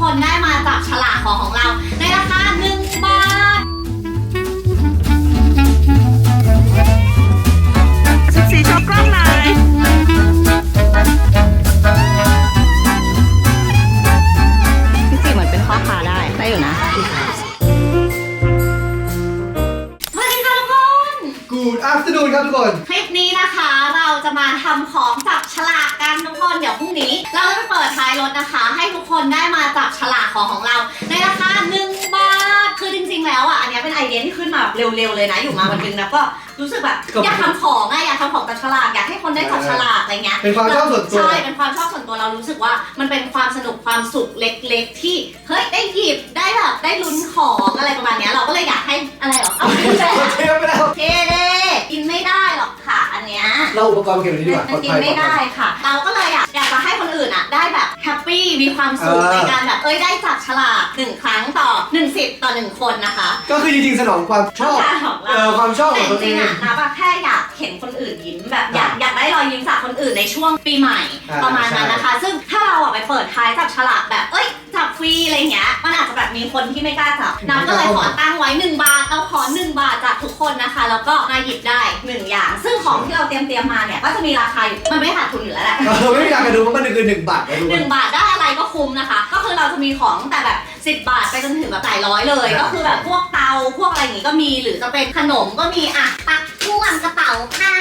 คนได้มาจับฉลากของของเรา ในราคา1บาทสิบสี่โชว์กล้องหน่อยจริงๆเหมือนเป็นพ่อค้าได้ ได้อยู่นะ สวัสดีค่ะทุกคน Good afternoon ครับทุกคน คลิปนี้นะคะเราจะมาทำของจับฉลาก พรุ่งนี้ เราจะไปเปิดท้ายรถนะคะ ให้ทุกคนได้มาจับฉลากของของเรา ในราคา1บาท คือจริงๆแล้วอะ อันเนี้ยเป็นไอเดียที่ขึ้นมาแบบเร็วๆเลยนะ อยู่มาวันหนึงแล้วก็รู้สึกแบบก็อยากทำของอะอยากทำของจับฉลากอยากให้คนได้จับฉลากอะไรเงี้ยเป็นความชอบส่วนตัวใช่เป็นความชอบส่วนตัวเรารู้สึกว่ามันเป็นความสนุกความสุขเล็ก ๆ ที่เฮ้ยได้หยิบได้แบบได้ลุ้นของอะไรประมาณเนี้ยเราก็เลยอยากให้อะไรเหรอเอาไปเลยเทปไปแล้วเทเด้กินไม่ได้หรอกค่ะอัน เนี้ย เราอุปกรณ์เก็บไว้ดีกว่าปลมัอนดกินภัยไม่ได้ค่ะ เราก็เลยอยากอยากจะให้คนอื่นอะได้แบบแฮปปี้มีความสุขเออ ในการแบบเอ้ยได้จับฉลากหนึ่งครั้งต่อหนึ่งสิทธิ์ต่อหนึ่งคนนะคะก็คือจริงๆสนองความชอบ ต้องการของเอเราอความชอบขแต่องจตัวเอริงๆงอะนะแบบแค่อยากเห็นคนอื่นยิ้มแบบอยากอยากได้รอยยิ้มจากคนอื่นในช่วงปีใหม่อ่าประมาณนั้นนะคะ ซึ่งถ้าเราอะไปเปิดท้ายจับฉลากแบบเอ้ยจับฟรีอะไรเงี้ยมันอาจจะแบบมีคนที่ไม่กล้าจับน้ำก็เลยขอตั้งไว้1บาทเราขอ1บาทจากทุกคนนะคะ แล้วก็มาหยิบได้1อย่าง ซึ่งของที่เราเตรียมเตรียมๆมาเนี่ยก็จะมีราคาอยู่มันไม่ขาดทุนอยู่แล้วแหละ เออไม่อยากจะดูว่ามันคือหนึ่งบาทนะทุกหคนนึ่งบาทได้อะไรก็คุ้มนะคะ ก็คือเราจะมีของตั้งแต่แบบ 10 บาทไปจนถึงแบบหลายร้อยเลย ครับ ก็คือแบบพวกเตาพวกอะไรอย่างงี้ก็มี หรือจะเป็นขนมก็มีอะปักพ่วงกระเป๋าผ้า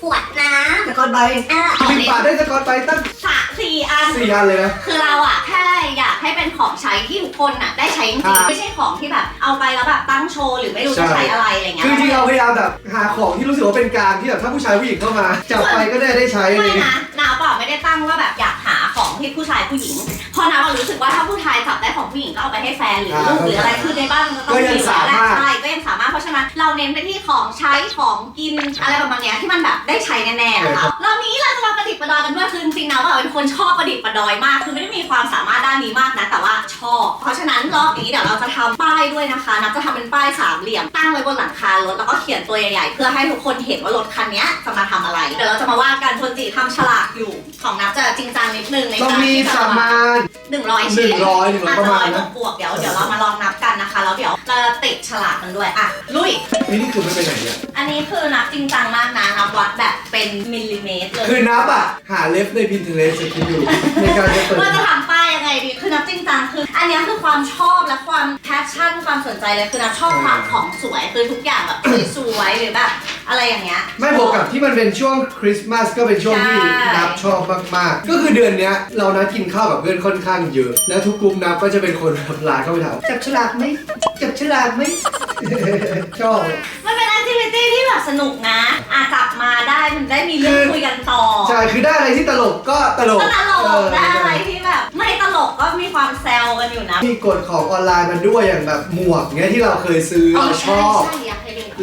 ขวดน้สกอตใบำเออหนึ่งบาทได้สกอตใบตั้งสามสี่อัน สี่อันเลยนะ คือเราอะแค่อยากให้เป็นของใช้ที่ทุกคนอะได้ใช้จริงอ่า ๆไม่ใช่ของที่แบบเอาไปแล้วแบบตั้งโชว์หรือไม่รู้ใช่จะใช้อะไรอะไรเงี้ยคือจริงๆเราพยายามแบบหาของที่รู้สึกว่าเป็นกลางที่แบบถ้าผู้ชายผู้หญิงเข้ามาจับไปก็ได้ได้ใช้อะไรไม่อย่างเงี้ยนะนาเปล่าไม่ได้ตั้งว่าแบบอยากหา ของที่ผู้ชายผู้หญิง เพราะนารู้สึกว่าถ้าผู้ชายจับได้ของผู้หญิงก็เอาไปให้แฟนหรือลูกหรืออะไรคือในบ้านมันก็ต้องก็ยังมีอยู่แล้วแหละสามารถ ใช่ก็ยังสามารถเพราะฉะนั้นเราเน้นไปที่ของใช้ของกินอะไรประมาณเนี้ยที่มันแบบได้ใช้แน่ๆนะคะรอบนี้เราจะมาประดิษฐ์ประดอยกันด้วยคือจริงๆนะว่าเป็นคนชอบประดิษฐ์ประดอยมาก คือไม่ได้มีความสามารถด้านนี้มากนะแต่ว่าชอบ เพราะฉะนั้นรอบนี้เดี๋ยวเราจะทำป้ายด้วยนะคะนับจะทำเป็นป้ายสามเหลี่ยมตั้งไว้บนหลังคารถแล้วก็เขียนตัวใหญ่ๆเพื่อให้ทุกคนเห็นว่ารถคันเนี้ยจะมาทำอะไรเดี๋ยวเราจะมาว่ากันคนจีทำฉลากอยู่ของนับจะจริงจังนิดนึงในต้องการมีที่ปจะระมามาณหนึ่งร้อยหชิ้นึ่นงร้อยหนึ่งร้อยประมาณนะ บวกๆเดี๋ยวเดี๋ยวเรามาลองนับกันนะคะแล้วเดี๋ยวเราจะติดฉลากกันด้วยอะลุย นี่นี่คือไม่ไปไหนเนี่ยอันนี้คือนับจริงจังมากนะนับวัดแบบเป็นมิลลิเมตรเลยคือนับอะ หาเล็บใน Pinterest จะคิดอยู่ในการจะเปิด ว่าจะทำป้ายยัง ไงดีคือนับจริงจังคือ อันเนี้ยคือความชอบและความแพชชั่นความสนใจเลยคือนับชอบความของสวยคือทุกอย่างแบบสวยๆหรือแบบอะไรอย่างเงี้ย ไม่บวกกับที่มันเป็นช่วงคริสต์มาสก็เป็นช่วงที่ใช่ นับชอบมากๆ ก็คือเดือนเนี้ยเรานัดกินข้าวกับเพื่อนค่อนข้างเยอะ แล้วทุกกลุ่มนับก็จะเป็นคนแบบไลน์เข้าไปถามจับฉลากไหมจับฉลากไหม ชอบ มันเป็น activity ที่แบบสนุกนะอะจับมาได้มันได้มีเรื่องคุยกันต่อใช่คือได้อะไรที่ตลกก็ตลกก็ตลเอกอได้อะไรที่แบบ ไม่ตลกก็มีความแซวกันอยู่นะมีกฎของออนไลน์มันด้วยอย่างแบบหมวกเงี้ยที่เราเคยซื้อเราชอบ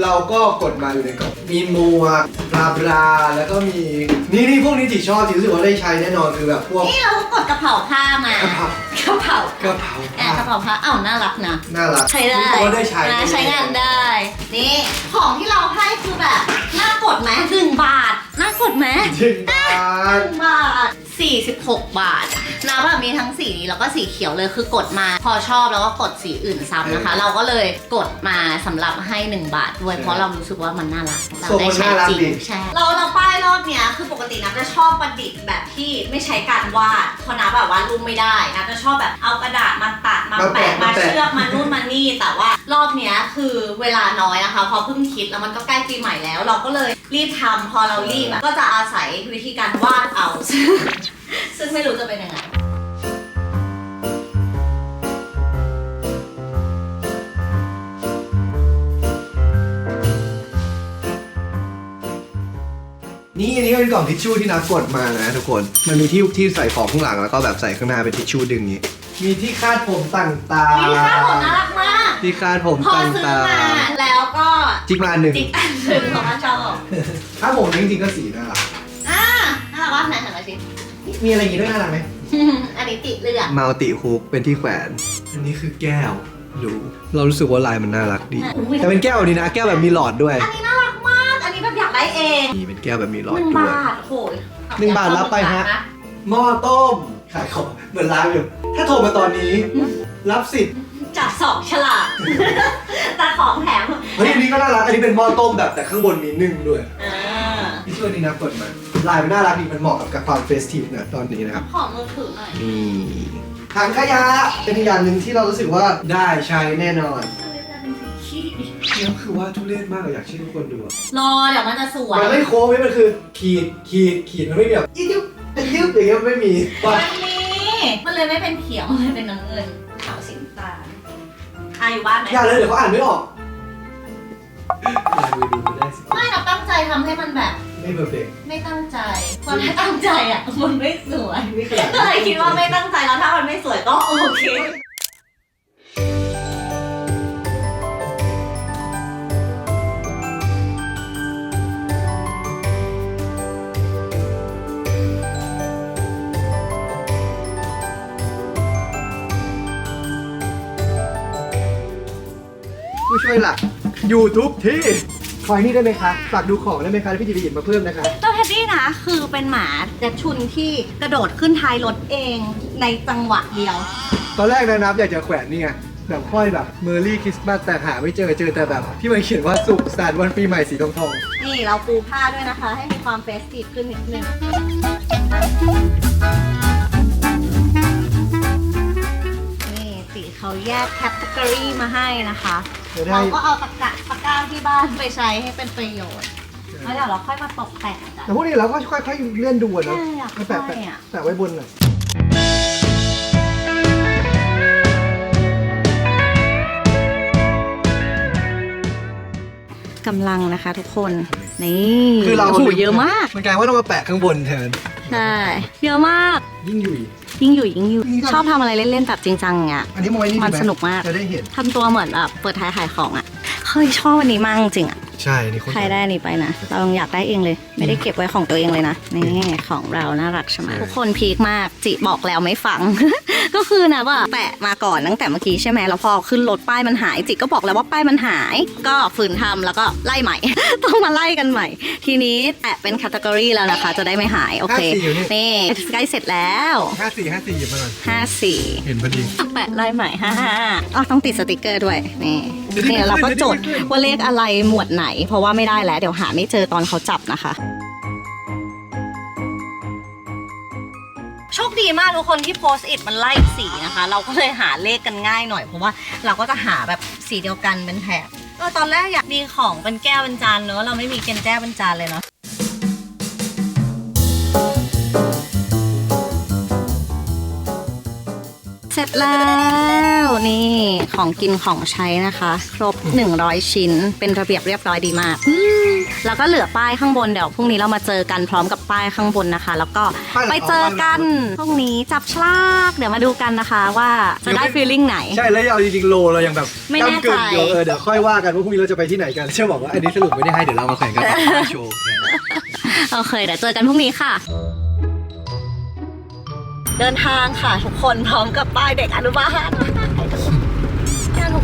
เราก็กดมาอยู่ในกล่องมีหมวกบลาบลาแล้วก็มีนี่นี่พวกนี้จิชอบจิรู้สึกว่าได้ใช้แน่นอนคือแบบพวก นี่เราก็กดกระเป๋าผ้ามากระเป๋า กระเป๋ากระเป๋าแอบกระเป๋าผ้าอ้าวน่ารักนะ น่ารักใช้ได้รู้สึกว่าได้ใช้นะใช้งานได้ นี่ ของที่เราให้คือแบบ น่ากดไหมหนึ่งบาท น่ากดไหมจริงบาหทนึ่งบาท 46 บาทนะแบบมีทั้งสีนี้แล้วก็สีเขียวเลยคือกดมาพอชอบแล้วก็กดสีอื่นซ้ำนะคะ เราก็เลยกดมาสำหรับให้ 1 บาทด้วยเพราะเรารู้สึกว่ามันน่ารักเราได้ใช้จริงใช่เราเราป้ายร อบเนี้ยคือปกตินับจะชอบประดิษฐ์แบบที่ไม่ใช้การวาดเพราะนับแบบวาดรูปไม่ได้นับจะชอบแบบเอากระดาษมาตัดมาแปะมาเชือกมานู่นมานี่แต่ว่ารอบเนี้ยคือเวลาน้อยนะคะ พอเพิ่งคิดแล้วมันก็ใกล้ปีใหม่แล้ว เราก็เลยรีบทำพอเรารีบอะก็จะอาศัยวิธีการวาดเอาซึ่งไม่รู้จะเป็นยังไง นี่อันนี้เป็นกล่องทิชชู่ที่นักกดมานะทุกคน มันมีที่ที่ใส่ของข้างหลังแล้วก็แบบใส่ข้างหน้าเป็นทิชชู่ดึงนี้ มีที่คาดผมต่างๆนี่ข้าวผมน่ารักมาก ที่คาดผมพอต่ซื้อางมาแล้วก็ๆ จิกมาอันหนึ่งจิกอันหนึ่งของมันชอบคาดผมจริงๆก็สีน่ารักอ่าน่ารักว่าไหนหันมาสิ มีอะไรอย่างงี้ด้วยน่ารักไหมอันนี้ติดเลือดมัลติฮุกเป็นที่แขวน อันนี้คือแก้วดูเรารู้สึกว่าลายมันน่ารักดี แต่เป็นแก้วแบบนี้นะ แก้วแบบมีหลอดด้วย อันนี้น่ารั ได้เองนี่เป็นแก้วแบบมีหลอหดนึ่งด้วย บาทโอ้ยหนึ่งบาทรับไปฮะ หม้อต้มขขายของเหมือนไลฟ์อยู่ ถ้าโทรมาตอนนี้ รับสิทธิ์จากสองฉลากแต่ของแถมเฮ้ยอันนี้ก็น่ารักอันนี้เป็นหม้อต้มแบบแต่ข้างบนมีนึ่งด้วยอ่าที่ช่วยนี่นะเปิดมาลายมันน่ารักดีมันเหมาะกับกับความเฟสทีฟนะตอนนี้นะครับ ขอมือถือหน่อยนี่ถังขยะเป็นอีกอย่างหนึ่งที่เรารู้สึกว่าได้ใช้แน่นอน นี่คือว่าทุเรศมากเลยอยากให้ทุกคนดูอะรอเดี๋ยวมันจะสวยมันไม่โค้งไม่มันคือขีดขีดขีดมันไม่มีแบบยิบยิบอย่างเงี้ยไม่มีว่ามันมีมันเลยไม่เป็นเขียวมันเลยเป็นน้ำเงินขาวสีน้ำตาลอาอยู่บ้านไหมอย่าเลยเดี๋ยวเขาอ่านไม่ออกลายมือดูไม่ได้สิไม่เราตั้งใจทำให้มันแบบ ไม่เพอร์เฟกไม่ตั้งใจความไม่ตั้งใจอะมันไม่สวยไม่ขนาดก็เลยคิดว่าไม่ตั้งใจแล้วถ้ามันไม่สวยก็โอเค ช่วยหลัก อยู่ทุกที่คอยนี่ได้ไหมคะฝากดูของได้ไหมคะแล้วพี่จะไปหยิบมาเพิ่มนะคะ เจ้าแทดดี้นะคือเป็นหมาแจ็คชุนที่กระโดดขึ้นท้ายรถเองในจังหวะเดียว ตอนแรกนะนับอยากจะแขวนนี่ไงแบบค่อยแบบเมอร์รี่คริสต์มาสแต่หาไม่เจอเจอแต่แบบ ที่มันเขียนว่าสุขสันต์วันปีใหม่สีทองทองนี่เราปูผ้าด้วยนะคะ ให้มีความเฟสทีฟขึ้นนิดนึง เขาแยกแคตตากรีมาให้นะคะ จะได้เราก็เอาตะกะตะกร้าที่บ้านไปใช้ให้เป็นประโยชน์ แล้วเดี๋ยวเราค่อยมาตกแต่งกัน แต่พวกนี้เราก็ค่อยๆเลื่อนดูอะเนาะใช่อยากแล้วแปะได้แปะอะ แปะไว้บนหน่อยกำลังนะคะทุกคน นี่คือเราโอ้โหเยอะมาก มันกลายว่าต้องมาแปะข้างบนแทน ใช่ เยอะมาก ยิ่งอยู่อีก ยิ่งอยู่ยิ่งอยู่นี่ก็ชอบทำอะไรเล่นๆแบบจริงจังอย่างเงี้ย อันนี้มาไว้นี่มันดีไหสนุกมาก จะได้เห็น ทำตัวเหมือนแบบเปิดท้ายขายของอะ เคยชอบอันนี้มากจริงๆอะ ใช่นี่คนใครได้อันนี้ไปนะ เราอยากได้เองเลย ไม่ได้เก็บไว้ของตัวเองเลยนะ นี่ของเราน่ารักใช่ไหมทุกคนพีคมาก จิบอกแล้วไม่ฟัง ก็คือนะว่าแปะมาก่อนตั้งแต่เมื่อกี้ใช่ไหมแล้วพอขึ้นรถป้ายมันหาย จิก็บอกแล้วว่าป้ายมันหาย ก็ฝืนทำแล้วก็ไล่ใหม่ ต้องมาไล่กันใหม่ ทีนี้แปะเป็นแคตตากรีแล้วนะคะ จะได้ไม่หาย โอเค นี่ใกล้เสร็จแล้วห้าสี่ห้าสี่หยิบมาก่อน54เห็นพอดีแปะลายใหม่ฮ่าฮ่าอ๋อต้องติดสติกเกอร์ด้วย นี่ นี่เราก็จดว่าเลขอะไรหมวดไหน เพราะว่าไม่ได้แล้ว เดี๋ยวหาไม่เจอตอนเขาจับนะคะ โชคดีมากทุกคนที่โพสต์อิทมันไล่สีนะคะ เราก็เลยหาเลขกันง่ายหน่อยเพราะว่าเราก็จะหาแบบสีเดียวกันเป็นแถบเออตอนแรกอยากมีของเป็นแก้วเป็นจานเนอะเราไม่มีเกนแก้วเป็นจานเลยเนาะ แล้วนี่ของกินของใช้นะคะ ครบ 100 ชิ้น เป็นระเบียบเรียบร้อยดีมากอืมแล้วก็เหลือป้ายข้างบนเดี๋ยวพรุ่งนี้เรามาเจอกันพร้อมกับป้ายข้างบนนะคะ แล้วก็ไปเจอกันพรุ่งนี้จับฉลากเดี๋ยวมาดูกันนะคะว่าจะได้ฟีลลิ่งไหน ใช่แล้วเอาจริงๆโลเรายังแบบไม่แน่ใจกำกึ่งอยู่เออเดี๋ยวค่อยว่ากันว่าพรุ่งนี้เราจะไปที่ไหนกันเชื่อบอกว่าอันนี้สรุปไม่ได้ให้เดี๋ยวเรามาแข่งกันโชว์แทนโอเคเดี๋ยวเจอกันพรุ่งนี้ค่ะ เดินทางค่ะทุกคนพร้อมกับป้ายเด็กอนุบาล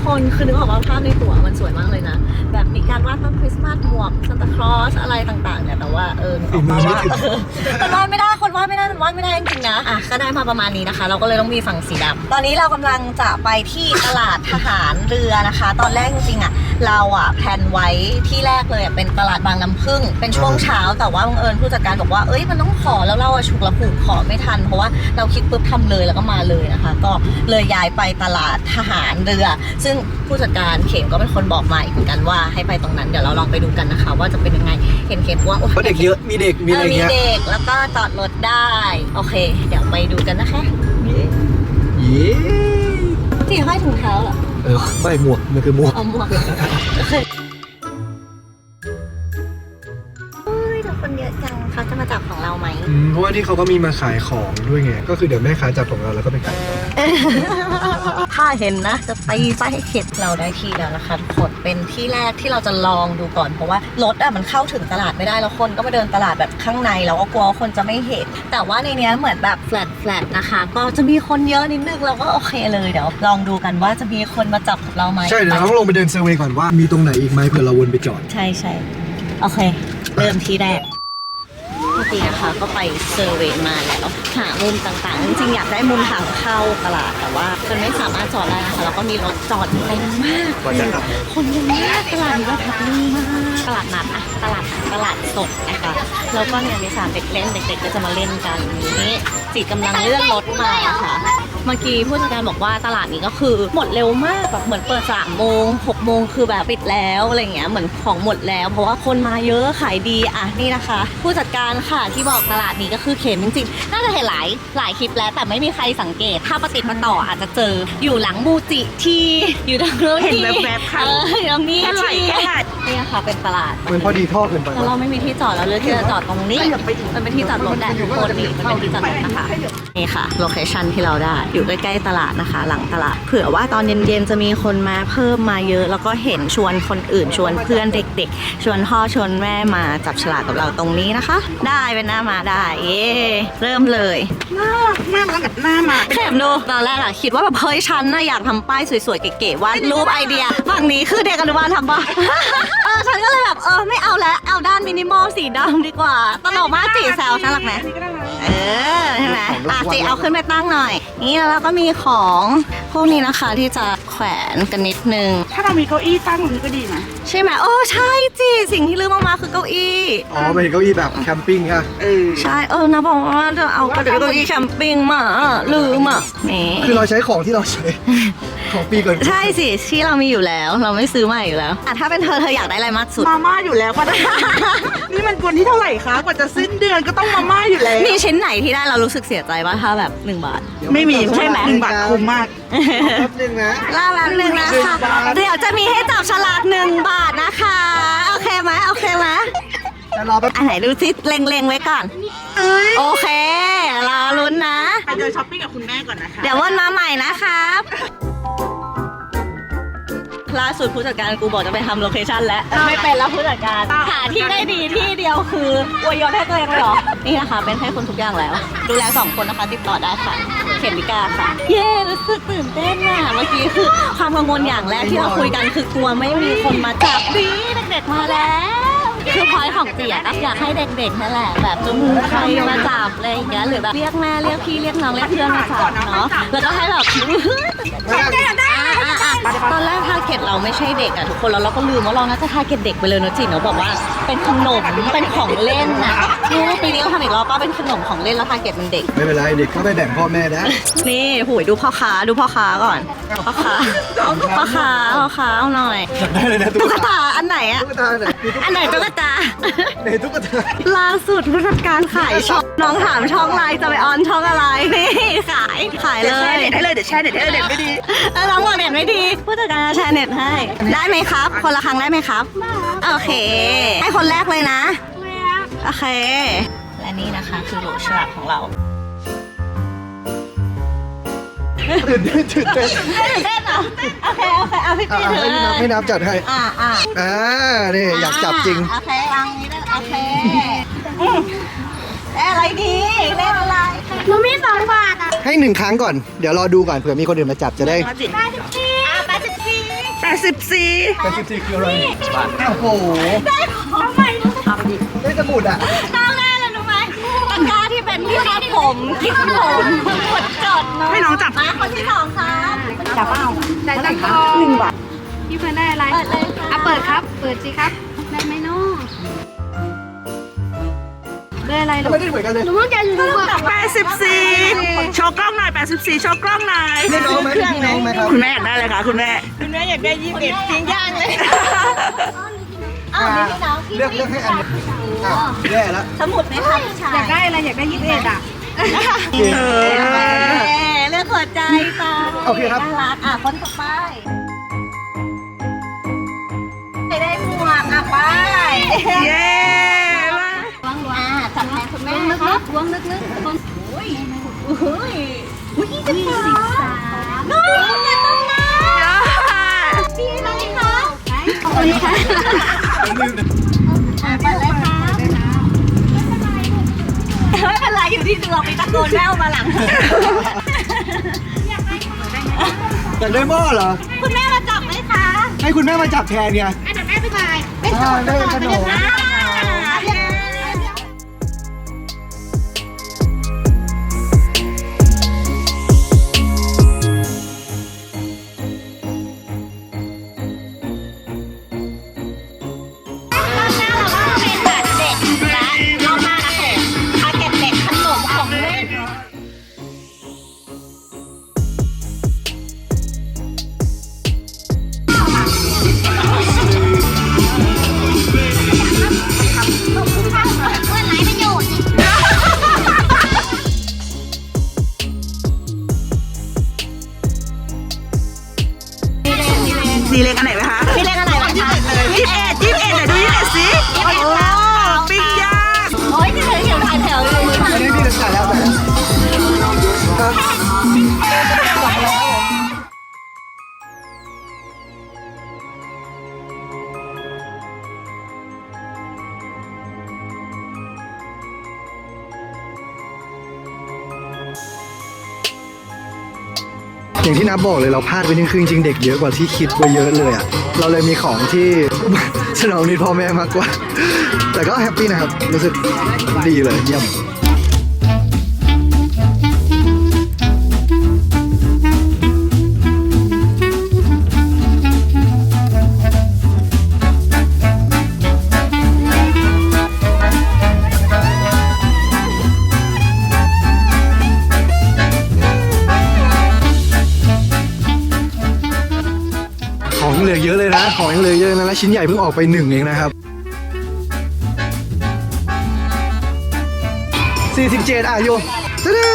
คนคือนึกออกว่าภาพในหัวมันสวยมากเลยนะ แบบมีการวาดต้นคริสต์มาสหมวกซันตาคลอสอะไรต่างๆเนี่ยแต่ว่าเออนึกออกมาว่าเออมันวาดไม่ได้คนวาดไม่ได้มันวาดไม่ได้จริงๆนะอะก็ได้มาประมาณนี้นะคะ เราก็เลยต้องมีฝั่งสีดำตอนนี้เรากำลังจะไปที่ตลาดทหารเรือนะคะ ตอนแรกจริงๆอะเราอะแพลนไว้ที่แรกเลยอะเป็นตลาดบางน้ำพึ่ง เป็นช่วงเช้าแต่ว่าบังเอิญผู้จัดการบอกว่าเอ้ยมันต้องขอแล้วเราอะฉุกละหุกขอไม่ทัน เพราะว่าเราคิดปุ๊บทำเลยแล้วก็มาเลยนะคะ ก็เลยย้ายไปตลาดทหารเรือซึ่งผู้จัดการเข็มก็เป็นคนบอกมาอีกเหมือนกันว่าให้ไปตรงนั้นเดี๋ยวเราลองไปดูกันนะคะ ว่าจะเป็นยังไงเห็นเข็มว่าโอ้เพราะเด็กเยอะมีเด็กมีเออะไรอมีเงี้ยเด็กแล้วก็จอดรถได้ โอเค เดี๋ยวไปดูกันนะคะเย้ที่ห้อยถุงเท้าเหรอเออไม่หมวกมันคือหมวกเอาหมวก องเราไหมอืมเพราะว่าที่เขาก็มีมาขายของด้วยไง ก็คือเดี๋ยวแม่ค้าจับของเราแล้วก็ไปขายต่อถ้าเห็นนะจะตีไส้ให้เข็ดเราได้ที่แล้วนะคะทุกคนเป็นที่แรกที่เราจะลองดูก่อนเพราะว่ารถอะมันเข้าถึงตลาดไม่ได้แล้วคนก็มาเดินตลาดแบบข้างในแล้วก็กลัวว่าคนจะไม่เห็น แต่ว่าในเนี้ยเหมือนแบบแฟลตแฟลตนะคะ ก็จะมีคนเยอะนิดนึงเราก็โอเคเลยเดี๋ยวลองดูกันว่าจะมีคนมาจับกับเราไหมใช่เดี๋ยวเราต้องลงไปเดินเซอร์เวย์ก่อนว่ามีตรงไหนอีกไหมเผื่อเราวนไปจอดใช่ใช่โอเค เริ่มที่แรก ทุกจีนะคะก็ไปเซอร์เวย์มาแล้วหามุมต่างๆ จริงๆ อยากได้มุมทางเข้าตลาดแต่ว่ามันไม่สามารถจอดได้นะคะแล้วก็มีรถจอดเต็มมากว่าจะทคนเยอะมากตลาดนี้ก็ทับลี่มากตลาดนัดอะตลาดตลาดสดนะคะแล้วก็เนี่ยมีสนามเด็กเล่นเด็กๆก็จะมาเล่นกันนี้จีกำลังเลื่อนรถมาค่ะ เมื่อกี้ผู้จัดการบอกว่าตลาดนี้ก็คือหมดเร็วมากแบบเหมือนเปิดสามโมงหกโมงคือแบบปิดแล้วอะไรเงี้ยเหมือนของหมดแล้ว เพราะว่าคนมาเยอะขายดีอะนี่นะคะ ผู้จัดการค่ะที่บอกตลาดนี้ก็คือเข็มจริงๆน่าจะเห็นหลายหลายคลิปแล้ว แต่ไม่มีใครสังเกต ถ้าประติดประต่ออาจจะเจออยู่หลังมูจิที่อยู่ทางโน้นเห็นที่แวบๆค่ะเอออยู่ตรงนี้แค่ไหล่ที่ แค่ไหล่นี่ค่ะเป็นตลาดำมันพอดีท่อเกินไปแล้วเราไม่มีที่จอดเราเลือกที่จะจอดตรงนี้ มันเป็นที่จอดรถแหละทุกคนนี่มันเป็นที่จอดรถนะคะ นี่ค่ะ โลเคชันที่เราได้ อยู่ใกล้ๆตลาดนะคะ หลังตลาด เผื่อว่าตอนเย็นๆจะมีคนมาเพิ่มมาเยอะ แล้วก็เห็นชวนคนอื่นชวนเพื่อนเด็ก ๆ ชวนพ่อชวนแม่มาจับฉลากกับเราตรงนี้นะคะ ได้เป็นหน้ามาได้ เย้เริ่มเลยน่ารักมากแล้วกับหน้ามาแถมดูตอนแรกอะคิดว่าแบบเฮ้ยฉันน่ะอยากทำป้ายสวยๆเก๋ๆวาดรูปไอเดียฝั่งนี้คือเด็กอนุบาลทำปะเออฉันก็เลยแบบเออไม่เอาแล้วเอาด้านมินิมอลสีดำดีกว่าตลกมากจีแซวน่ารักไหม อันนี้ก็น่ารักเออใช่ไหมอะจีเอาขึ้นไปตั้งหน่อย นี่แล้วเราก็มีของพวกนี้นะคะที่จะแขวนกันนิดนึง ถ้าเรามีเก้าอี้ตั้งตรงนี้ก็ดีนะใช่ไหมโอ้ใช่จีสิ่งที่ลืมออกมาคือเก้าอี้ อ๋อเป็นเก้าอี้แบบแคมปิ้งค่ะเออใช่เออนะบอกว่าจะเอากระเก้าอี้แคมปิ้งมาลืมอะนี่คือเราใช้ของที่เราใช้ ของปีก่อนใช่สิที่เรามีอยู่แล้ว เราไม่ซื้อใหม่อยู่แล้วอะถ้าเป็นเธอเธออยากได้อะไรมากสุดมาม่าอยู่แล้วก็ได้ นี่มันวันที่เท่าไหร่คะกว่าจะสิ้นเดือนก็ต้องมาม่าอยู่แล้วมีชิ้นไหนที่ได้เรารู้สึกเสียใจป่ะถ้าแบบ1บาท ไม่มีใช่ไหมหนึ่งบาทคุ้มมากแป๊บนึงนะล่าแป๊บนึงนะคะเดี๋ยวจะมีให้จับฉลากหนึ่งบาทนะคะ โอเคไหมโอเคไหมแต่รอแป๊บอันไหนดูซิเล็งๆไว้ก่อนเอ้ยโอเค รอลุ้นนะ ไปเดินช้อปปิ้งกับคุณแม่ก่อนนะคะ เดี๋ยววนมาใหม่นะครับ ล่าสุดผู้จัดการกูบอกจะไปทำโลเคชั่นแล้วไม่เป็นแล้วผู้จัดการหาที่ได้ดีที่เดียวคืออวยยศให้ตัวเองเลยเหรอ นี่นะคะ เป็นให้คนทุกอย่างแล้ว ดูแลสองคนนะคะติดต่อได้ค่ะ เขมิกาค่ะ เย้รู้สึกตื่นเต้นอะเมื่อกี้คือความกังวลอย่างแรกที่เราคุยกันคือกลัวไม่มีคนมาจับดีเด็กๆมาแล้วคือพอยของเจียก็อยากให้เด็กๆนั่นแหละแบบจะมีใครมาจับอะไรอย่างเงี้ยหรือแบบเรียกแม่เรียกพี่เรียกน้องเรียกเพื่อนมาจับเนาะแล้วก็ให้แบบอะอะอะ ตอนแรกทาร์เก็ตเราไม่ใช่เด็กอะทุกคนแล้วเราก็ลืมว่าเราน่าจะทาร์เก็ตเด็กไปเลยเนอะจิเนอะบอกว่าเป็นขนมเป็นของเล่นนะนี่ปีนี้ก็ทำอีกรอบป้าเป็นขนมของเล่นแล้วทาร์เก็ตเป็นเด็ก ไม่เป็นไรเด็กก็ไปแบ่งพ่อแม่ได้ นี่หูยดูพ่อค้าดูพ่อค้าก่อนพ่อค้าพ่อค้าพ่อค้าเอาหน่อยอยากได้เลยนะตุ๊ตุ๊กกตาอันไหนอะตาไหนมีตุ๊กอันไหนตุ๊กตาในตุ๊กตาล่าสุดผู้จัดการขายช่องน้องถามช่องไลน์จะไปออนช่องอะไรนี่ขายขายเลเดี๋ยวแช่ยเน็ตให้เลยเดี๋ยวแช่เน็ตให้เลยเน็ตไม่ดีเออน้องบอกเน็ตไม่ดี ผู้จัดการจะแชร์เน็ตให้ ได้ไหมครับ คนละครั้งได้ไหมครับ โอเค ให้คนแรกเลยนะ โอเค และนี่นะคะคือโหลฉลากของเราตื่นเต้นตื่นเต้นตื่นเต้นเหรอโอเคโอเคเอาพี่อะปีอะเถให้อะนับให้นับจัดให้อ่าอ่าอ่านี่อยากจับจริงโอเคเอางี้ได้โอเคอืมเอ๊ะอะไรดีเล่นอะไร หนูมีสองบาทอะให้หนึ่งครั้งก่อน เดี๋ยวรอดูก่อนเผื่อมีคนอื่นมาจับจะได้มาจิแปดสิบสี่อะแปดสิบสี่แปดสิบสี่แปดสิบสี่คืออะไรโอ้โหทำไมได้สมุดอะน้องแน่เลยรู้ไหมตะกร้าที่เป็นที่คาดผมที่ผมกดจดเนาะให้น้องจับมาคนที่สองครับจับเปล่าแต่ตังทองหนึ่งบาทพี่เพื่อนได้อะไรเปิดเลยค่ะอะเปิดครับ เปิดสิครับ ได้อะไรลูกไม่ได้เหมือนกันเลยหนูต้องใจอยู่ทุกคนแปดสิบสี่โชว์กล้องหน่อยแปดสิบสี่โชว์กล้องหน่อยพี่น้องไหมพี่น้องไหมครับคุณแม่อยากได้เลยค่ะคุณแม่ คุณแม่อยากได้ยี่สิบเอ็ดจริงย่างเลยอ้าวนี่พี่น้องพี่เลือกเลือกให้อันนี้อ้าวแย่แล้วสมุดไหมคะพี่ชายอยากได้อะไรอยากได้ยี่สิบเอ็ดอะโอเคเอเออเลือกหัวใจไปโอเคครับน่ารักอะคนต่อไปไปได้หมวกอะไปเย้ อะจับแทนคุณแม่ ลึนะคะกๆวงลึกๆวงอุ้ยอุ้ยอุ้ยยี่สิบสามน้องอย่าต้องนะยอดดีไหมคะเอาคนนี้ค่ะอะไปเลยค่ะไม่เป็นไรอยู่ที่ดวงมีตะโกนแม่มาหลังแต่ได้หม้อเหรอ คุณแม่มาจับไหมคะ ให้คุณแม่มาจับแทนเนี่ยอันดับแรกไปไปอ่าได้ขนมอ่า อย่างที่นับบอกเลยเราพลาดไปนี่คือจริงๆเด็กเยอะกว่าที่คิดไว้เยอะเลยอะเราเลยมีของที่ สนองนิดพ่อแม่มากกว่า แต่ก็แฮปปี้นะครับ รู้สึกดีเลยเยี่ยม เลยนะของยังเหลือเยอะนะและชิ้นใหญ่เพิ่งออกไปหนึ่งเองนะครับ47อะโยตะดา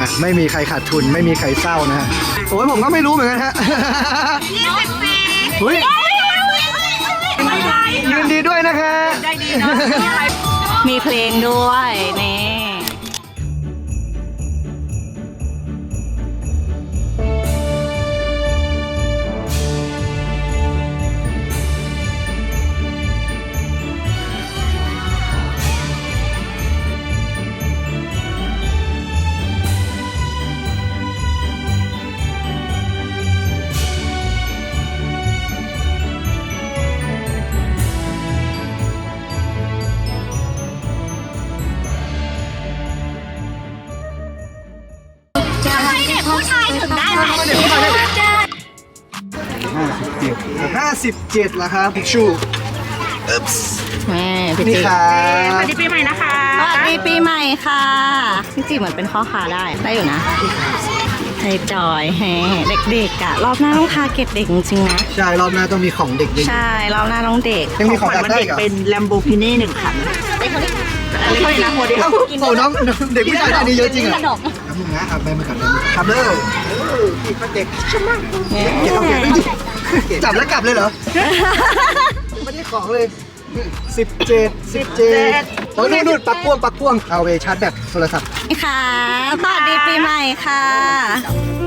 อะไม่มีใครขาดทุนไม่มีใครเศร้านะฮะโอ้ยผมก็ไม่รู้เหมือนกันฮะ เฮ้ยยินดีด้วยนะคะมีเพลงด้วยนี่ 57ละครับพิกชูอึ๊บแม่พี่จิครัสวัสดีปีใหม่นะคะสวัสดีปีใหม่ค่ะพี่จิเหมือนเป็นข้อค้าได้ได้อยู่นะใจจอยแฮเด็กๆอะรอบหน้าต้องพาเก็บเด็กจริงนะใช่รอบหน้าต้องมีของเด็กๆ ใช่รอบหน้าต้องเด็ก ยังมีของขวัญวันเด็กเป็นแลมโบกินี่หนึ่งคันไม่ขาเรียนะโมเดล โอ้น้องเด็กผู้ชายได้นี่เยอะจริงอะน้ำมึงนะเอาไปมากับเลยครับเลยเด็กชมากเด็กเอาเก็บ จับแล้วกลับเลยเหรอ ไม่ได้ของเลยสิบเจ็ดสิบเจ็ดโอ้ยนู่นนู่นปักพ่วงปักพ่วงเอาไปชาร์จแบตโทรศัพท์ ค่ะสวัสดีปีใหม่ค่ะ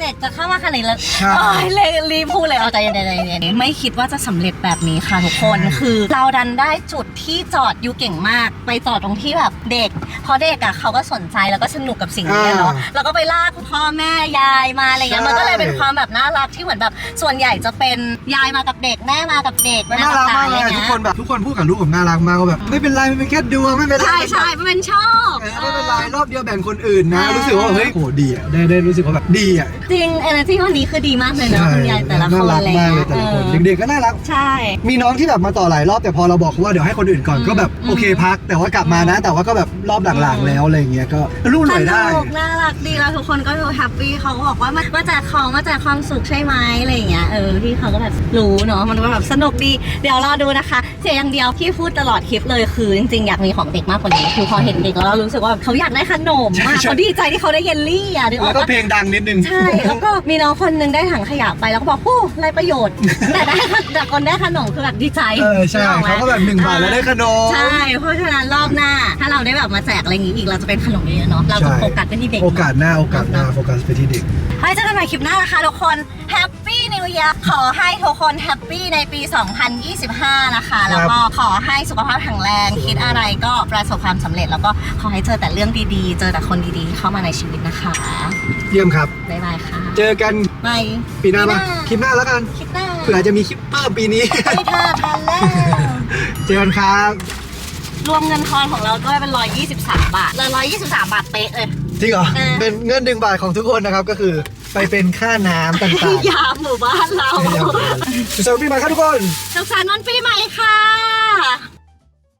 เด็กๆจะเข้ามาขนาดนี้แล้วใช่ โอ้ยเลยรีบพูดเลยเอาใจเย็นๆๆๆไม่คิดว่าจะสำเร็จแบบนี้ค่ะทุกคนคือ เราดันได้จุดที่จอดอยู่เก่งมาก ไปจอดตรงที่แบบเด็กเพราะเด็กอะเขาก็สนใจแล้วก็สนุกกับสิ่งนี้เนาะอ่าแล้วก็ไปลากพ่อแม่ยายมาอะไรเงี้ยใช่มันก็เลยเป็นความแบบน่ารักที่เหมือนแบบ ส่วนใหญ่จะเป็นยายมากับเด็กแม่มากับเด็กมันน่ารักมากเลยอะไรทุงี้กคนแบบทุกคนพูดกับลูกผมน่ารักมากว่าแบบไม่เป็นไรมันเป็นแค่ดวงไม่เป็นไร ใช่ใช่มันเป็นชอบ เออไม่เป็นไรรอบเดียวแบ่งคนอื่นนะรู้สึกว่าเฮ้ยโหดีอะได้ได้รู้สึกว่าแบบดีอะจริงเอเนอร์จีวันนี้คือดีมากเลยเนาะคุณยายแต่ละคนน่ารักอะไรมากเงี้เลยยแต่ละคนเออเด็กๆก็น่ารัก ใช่ มีน้องที่แบบมาต่อหลายรอบแต่พอเราบอกเขาว่าเดี๋ยวให้คนอื่นก่อนก็แบบโอเคพัก แต่ว่ากลับมานะ แต่ว่าก็แบบรอบหลังๆแล้วอะไรอย่างเงี้ยก็รู้หน่อยได้ สนุกน่ารักดีแล้วทุกคนก็ดูแฮปปี้เขาก็บอกว่ามามาแจกของมาแจกความสุขใช่ไหมอะไรอย่างเงี้ยเออพี่เขาก็แบบรู้เนาะมันก็แบบสนุกดีเดี๋ยวรอดูนะคะเสียอย่างเดียวที่พูดตลอดคลิปเลยคือจริงๆอยากมีของเด็กมากกว่านี้คือพอเห็นเด็กแล้วเรารู้สึกว่าเขาอยากได้ขนมมากใช่เขาดีใจที่เขาได้เยลลี่อะนึกอแล้อวกก็ปะ เพลงดังนิดนึง ใช่แล้วก็มีน้องคนนึงได้ถังขยะไปแล้วก็บอกโอ้ไรประโยชน์ แต่ได้แต่คนได้ขนมคือแบบดีใจเออใช่นึออไหมเขาก็แบบหนึ่งบาทแล้วได้ขนม ใช่เพราะฉะนั้นรอบหน้า ถ้าเราได้แบบมาแจกอะไรอย่างงี้อีกเราจะเป็นขนมเยอะๆเนาะเราจะใช่โฟกัสไปที่เด็กโอกาสหน้าโอกาสหน้าโฟกัสไปที่เด็ก ไว้เจอกันใหม่คลิปหน้านะคะทุกคน Happy New Year ขอให้ทุกคนแฮปปี้ในปี 2025 นะคะ แล้วก็ขอให้สุขภาพแข็งแรง คิดอะไรก็ประสบความสำเร็จ แล้วก็ขอให้เจอแต่เรื่องดีๆ เจอแต่คนดีๆ เข้ามาในชีวิตนะคะ เยี่ยมครับ บ๊ายบายค่ะ เจอกันบายปีหน้าปะปีหน้าคลิปหน้าแล้วกันคลิปหน้าเผื่อจะมีคลิปเพิ่มปีนี้ไม่ท่าทันแล้วเจอกันครับรวมเงินทอนของเราด้วยเป็น 123 บาทเลย123 บาทเป๊ะเลยจริงเหรอเออเป็นเงินหนึ่งบาทของทุกคนนะครับก็คือ ไปเป็นค่าน้ำต่างๆยามหมู่บ้านเราสุขสันต์ปีใหม่ครับทุกคนสุขสันต์วันปีใหม่ค่ะ